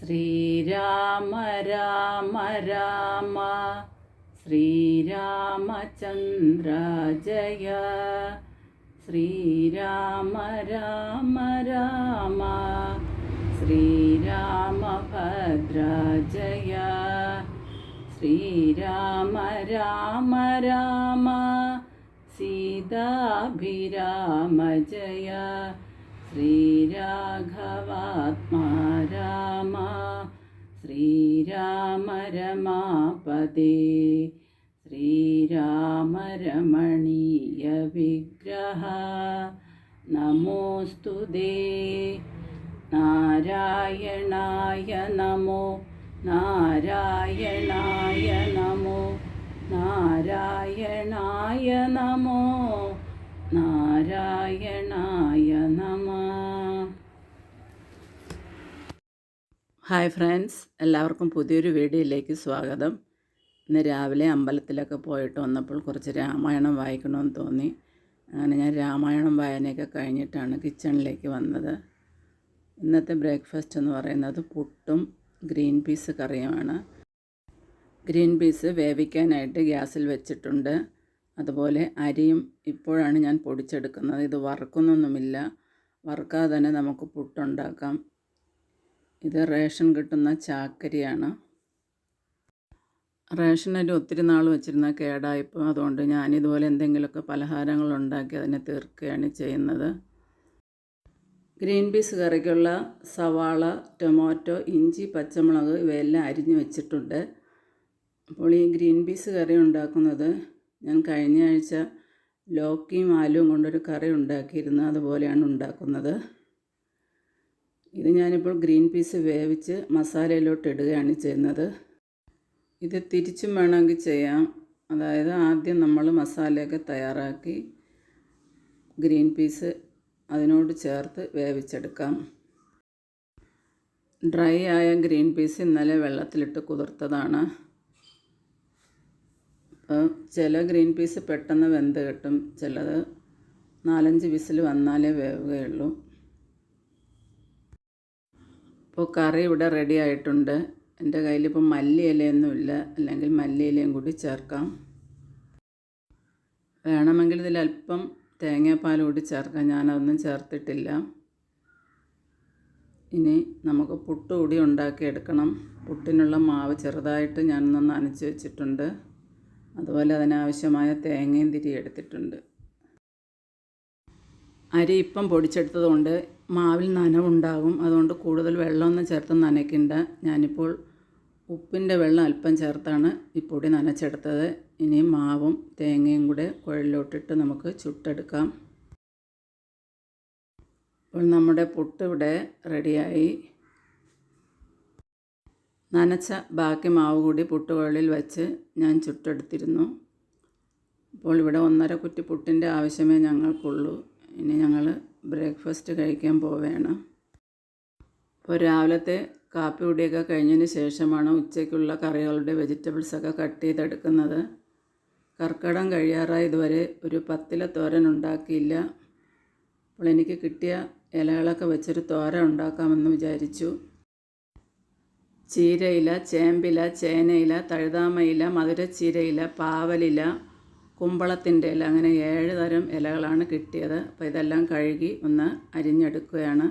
ശ്രീരാമ രാമ രാമ ശ്രീരാമചന്ദ്ര ജയ ശ്രീരാമ രാമ രാമ ശ്രീരാമഭദ്ര ജയ ശ്രീരാമ രാമ രാമ സീതാഭിരാമ ജയ ശ്രീരാഘവാത്മാ ശ്രീരാമ രമാപദേ ശ്രീരാമ രമണീയ വിഗ്രഹ. നമോസ്തു നാരായണായ നമോ. നാരായണായ നമോ. നാരായണായ നമോ. നാരായണായ നമ. ഹായ് ഫ്രണ്ട്സ് എല്ലാവർക്കും പുതിയൊരു വീഡിയോയിലേക്ക് സ്വാഗതം. ഇന്ന് രാവിലെ അമ്പലത്തിലൊക്കെ പോയിട്ട് വന്നപ്പോൾ കുറച്ച് രാമായണം വായിക്കണമെന്ന് തോന്നി. അങ്ങനെ ഞാൻ രാമായണം വായനയൊക്കെ കഴിഞ്ഞിട്ടാണ് കിച്ചണിലേക്ക് വന്നത്. ഇന്നത്തെ ബ്രേക്ക്ഫാസ്റ്റ് എന്ന് പറയുന്നത് പുട്ടും ഗ്രീൻ പീസ് കറിയുമാണ്. ഗ്രീൻ പീസ് വേവിക്കാനായിട്ട് ഗ്യാസിൽ വെച്ചിട്ടുണ്ട്. അതുപോലെ അരിയും ഇപ്പോഴാണ് ഞാൻ പൊടിച്ചെടുക്കുന്നത്. ഇത് വറുക്കുന്നൊന്നുമില്ല. വറുക്കാതെ തന്നെ നമുക്ക് പുട്ടുണ്ടാക്കാം. ഇത് റേഷൻ കിട്ടുന്ന ചാക്കരിയാണ്. റേഷൻ അരി ഒത്തിരി നാൾ വെച്ചിരുന്ന കേടായിപ്പോൾ അതുകൊണ്ട് ഞാനിതുപോലെ എന്തെങ്കിലുമൊക്കെ പലഹാരങ്ങൾ ഉണ്ടാക്കി അതിനെ തീർക്കുകയാണ് ചെയ്യുന്നത്. ഗ്രീൻ പീസ് കറിക്കുള്ള സവാള ടൊമാറ്റോ ഇഞ്ചി പച്ചമുളക് ഇവയെല്ലാം അരിഞ്ഞു വെച്ചിട്ടുണ്ട്. അപ്പോൾ ഈ ഗ്രീൻ പീസ് കറി ഉണ്ടാക്കുന്നത് ഞാൻ കഴിഞ്ഞ ആഴ്ച ലോക്കിയും ആലുവും കൊണ്ടൊരു കറി ഉണ്ടാക്കിയിരുന്നു. അതുപോലെയാണ് ഉണ്ടാക്കുന്നത്. ഇത് ഞാനിപ്പോൾ ഗ്രീൻ പീസ് വേവിച്ച് മസാലയിലോട്ട് ഇടുകയാണ് ചെയ്യുന്നത്. ഇത് തിരിച്ചും വേണമെങ്കിൽ ചെയ്യാം. അതായത് ആദ്യം നമ്മൾ മസാലയൊക്കെ തയ്യാറാക്കി ഗ്രീൻ പീസ് അതിനോട് ചേർത്ത് വേവിച്ചെടുക്കാം. ഡ്രൈ ആയ ഗ്രീൻ പീസ് ഇന്നലെ വെള്ളത്തിലിട്ട് കുതിർത്തതാണ്. അപ്പോൾ ചില ഗ്രീൻ പീസ് പെട്ടെന്ന് വെന്ത് കിട്ടും. ചിലത് നാലഞ്ച് വിസിൽ വന്നാലേ വേവുകയുള്ളൂ. ഇപ്പോൾ കറി ഇവിടെ റെഡി ആയിട്ടുണ്ട്. എന്റെ കയ്യിലിപ്പോൾ മല്ലി ഇലയൊന്നുമില്ല അല്ലെങ്കിൽ മല്ലിയിലയും കൂടി ചേർക്കാം. വേണമെങ്കിൽ ഇതിൽ അല്പം തേങ്ങാപ്പാൽ കൂടി ചേർക്കാം. ഞാനതൊന്നും ചേർത്തിട്ടില്ല. ഇനി നമുക്ക് പുട്ട് കൂടി ഉണ്ടാക്കിയെടുക്കണം. പുട്ടിനുള്ള മാവ് ചെറുതായിട്ട് ഞാനൊന്ന് നനച്ച് വെച്ചിട്ടുണ്ട്. അതുപോലെ അതിനാവശ്യമായ തേങ്ങയും തിരി എടുത്തിട്ടുണ്ട്. അരി ഇപ്പം പൊടിച്ചെടുത്തത് കൊണ്ട് മാവിൽ നനവുണ്ടാകും. അതുകൊണ്ട് കൂടുതൽ വെള്ളമൊന്നും ചേർത്ത് നനയ്ക്കണ്ട. ഞാനിപ്പോൾ ഉപ്പിന്റെ വെള്ളം അല്പം ചേർത്താണ് ഈ പൊടി നനച്ചെടുത്തത്. ഇനി മാവും തേങ്ങയും കൂടെ കുഴലിലോട്ടിട്ട് നമുക്ക് ചുട്ടെടുക്കാം. ഇപ്പോൾ നമ്മുടെ പുട്ട് ഇവിടെ റെഡിയായി. നനച്ച ബാക്കി മാവ് കൂടി പുട്ടുകുഴലിൽ വെച്ച് ഞാൻ ചുട്ടെടുത്തിരുന്നു. അപ്പോൾ ഇവിടെ ഒന്നര കുറ്റി പുട്ടിന്റെ ആവശ്യമേ ഞങ്ങൾക്കുള്ളൂ. ഇനി ഞങ്ങൾ ബ്രേക്ക്ഫാസ്റ്റ് കഴിക്കാൻ പോവുകയാണ്. ഇപ്പോൾ രാവിലത്തെ കാപ്പി കുടിയൊക്കെ കഴിഞ്ഞതിന് ശേഷമാണ് ഉച്ചയ്ക്കുള്ള കറികളുടെ വെജിറ്റബിൾസൊക്കെ കട്ട് ചെയ്തെടുക്കുന്നത്. കർക്കിടം കഴിയാറായി ഇതുവരെ ഒരു പത്തില തോരൻ ഉണ്ടാക്കിയില്ല. അപ്പോൾ എനിക്ക് കിട്ടിയ ഇലകളൊക്കെ വെച്ചൊരു തോര ഉണ്ടാക്കാമെന്ന് വിചാരിച്ചു. ചീരയില ചേമ്പില ചേനയില തഴുതാമയില മധുരച്ചീരയില പാവലില കുമ്പളത്തിന്റെ ഇല അങ്ങനെ ഏഴ് തരം ഇലകളാണ് കിട്ടിയത്. അപ്പോൾ ഇതെല്ലാം കഴുകി ഒന്ന് അരിഞ്ഞെടുക്കുകയാണ്.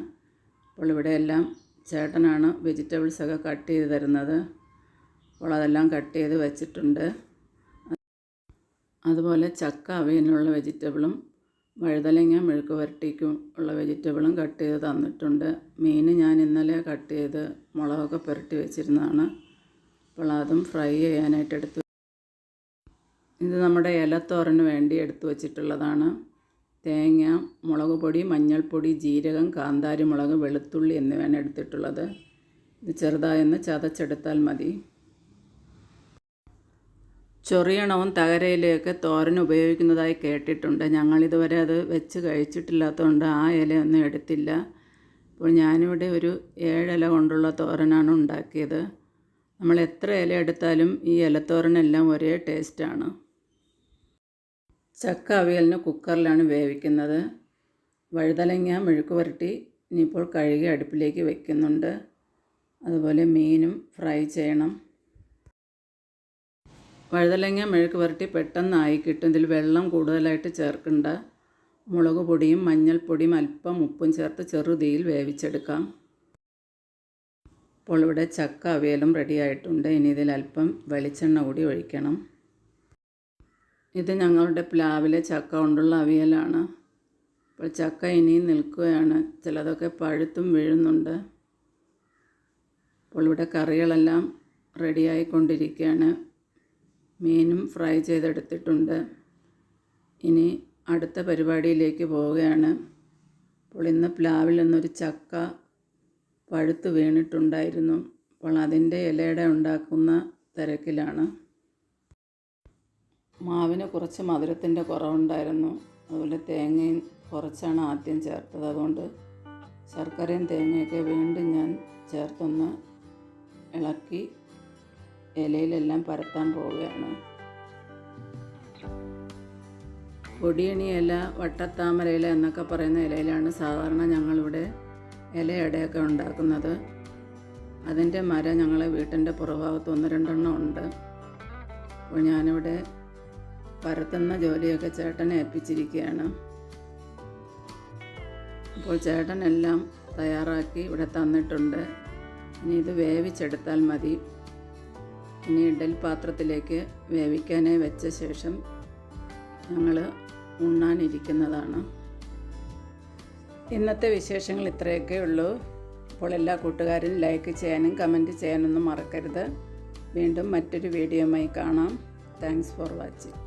അപ്പോൾ ഇവിടെ എല്ലാം ചേട്ടനാണ് വെജിറ്റബിൾസൊക്കെ കട്ട് ചെയ്ത് തരുന്നത്. അപ്പോൾ അതെല്ലാം കട്ട് ചെയ്ത് വെച്ചിട്ടുണ്ട്. അതുപോലെ ചക്ക അവയിനുള്ള വെജിറ്റബിളും വഴുതലങ്ങ മെഴുക്ക് വരട്ടിക്കും ഉള്ള വെജിറ്റബിളും കട്ട് ചെയ്ത് തന്നിട്ടുണ്ട്. മീൻ ഞാൻ ഇന്നലെ കട്ട് ചെയ്ത് മുളകൊക്കെ പുരട്ടി വെച്ചിരുന്നതാണ്. അപ്പോൾ അതും ഫ്രൈ ചെയ്യാനായിട്ട് എടുത്ത് ഇത് നമ്മുടെ ഇലത്തോരന് വേണ്ടി എടുത്തു വച്ചിട്ടുള്ളതാണ്. തേങ്ങ മുളക് പൊടി മഞ്ഞൾപ്പൊടി ജീരകം കാന്താരി മുളക് വെളുത്തുള്ളി എന്നിവയാണ് എടുത്തിട്ടുള്ളത്. ഇത് ചെറുതായൊന്ന് ചതച്ചെടുത്താൽ മതി. ചൊറിയണവും തകരയിലയൊക്കെ തോരൻ ഉപയോഗിക്കുന്നതായി കേട്ടിട്ടുണ്ട്. ഞങ്ങളിതുവരെ അത് വെച്ച് കഴിച്ചിട്ടില്ലാത്തതുകൊണ്ട് ആ ഇലയൊന്നും എടുത്തില്ല. അപ്പോൾ ഞാനിവിടെ ഒരു ഏഴില കൊണ്ടുള്ള തോരനാണ് ഉണ്ടാക്കിയത്. നമ്മൾ എത്ര ഇല എടുത്താലും ഈ ഇലത്തോരനെല്ലാം ഒരേ ടേസ്റ്റാണ്. ചക്ക അവിയലിന് കുക്കറിലാണ് വേവിക്കുന്നത്. വഴുതലങ്ങ മെഴുക്ക് പുരട്ടി ഇനിയിപ്പോൾ കഴുകി അടുപ്പിലേക്ക് വെക്കുന്നുണ്ട്. അതുപോലെ മീനും ഫ്രൈ ചെയ്യണം. വഴുതലങ്ങ മെഴുക്ക് പുരട്ടി പെട്ടെന്നായി കിട്ടും. ഇതിൽ വെള്ളം കൂടുതലായിട്ട് ചേർക്കണ്ട. മുളക് പൊടിയും മഞ്ഞൾപ്പൊടിയും അല്പം ഉപ്പും ചേർത്ത് ചെറുതീയിൽ വേവിച്ചെടുക്കാം. അപ്പോൾ ഇവിടെ ചക്ക അവിയലും റെഡിയായിട്ടുണ്ട് ഇനി ഇതിൽ അല്പം വെളിച്ചെണ്ണ കൂടി ഒഴിക്കണം. ഇത് ഞങ്ങളുടെ പ്ലാവിലെ ചക്ക കൊണ്ടുള്ള അവിയലാണ്. അപ്പോൾ ചക്ക ഇനിയും നിൽക്കുകയാണ്. ചിലതൊക്കെ പഴുത്തും വീഴുന്നുണ്ട്. അപ്പോൾ ഇവിടെ കറികളെല്ലാം റെഡിയായിക്കൊണ്ടിരിക്കുകയാണ്. മീനും ഫ്രൈ ചെയ്തെടുത്തിട്ടുണ്ട്. ഇനി അടുത്ത പരിപാടിയിലേക്ക് പോവുകയാണ്. അപ്പോൾ ഇന്ന് പ്ലാവിൽ നിന്നൊരു ചക്ക പഴുത്ത് വീണിട്ടുണ്ടായിരുന്നു. അപ്പോൾ അതിന്റെ ഇലയുടെ ഉണ്ടാക്കുന്ന തിരക്കിലാണ്. മാവിന് കുറച്ച് മധുരത്തിന്റെ കുറവുണ്ടായിരുന്നു. അതുപോലെ തേങ്ങയും കുറച്ചാണ് ആദ്യം ചേർത്തത്. അതുകൊണ്ട് ശർക്കരയും തേങ്ങയൊക്കെ വീണ്ടും ഞാൻ ചേർത്തൊന്ന് ഇളക്കി ഇലയിലെല്ലാം പരത്താൻ പോവുകയാണ്. പൊടിയണി ഇല വട്ടത്താമര ഇല എന്നൊക്കെ പറയുന്ന ഇലയിലാണ് സാധാരണ ഞങ്ങളിവിടെ ഇലയടയൊക്കെ ഉണ്ടാക്കുന്നത്. അതിന്റെ മരം ഞങ്ങളെ വീട്ടിന്റെ പുറഭാഗത്ത് ഒന്ന് രണ്ടെണ്ണം ഉണ്ട്. അപ്പോൾ ഞാനിവിടെ പരത്തുന്ന ജോലിയൊക്കെ ചേട്ടനെ ഏൽപ്പിച്ചിരിക്കുകയാണ്. അപ്പോൾ ചേട്ടൻ എല്ലാം തയ്യാറാക്കി ഇവിടെ തന്നിട്ടുണ്ട്. ഇനി ഇത് വേവിച്ചെടുത്താൽ മതി. ഇനി ഇഡൽ പാത്രത്തിലേക്ക് വേവിക്കാനായി വെച്ച ശേഷം ഞങ്ങൾ ഉണ്ണാനിരിക്കുന്നതാണ്. ഇന്നത്തെ വിശേഷങ്ങൾ ഇത്രയൊക്കെ ഉള്ളൂ. അപ്പോൾ എല്ലാ കൂട്ടുകാരും ലൈക്ക് ചെയ്യാനും കമന്റ് ചെയ്യാനൊന്നും മറക്കരുത്. വീണ്ടും മറ്റൊരു വീഡിയോയുമായി കാണാം. Thanks for watching.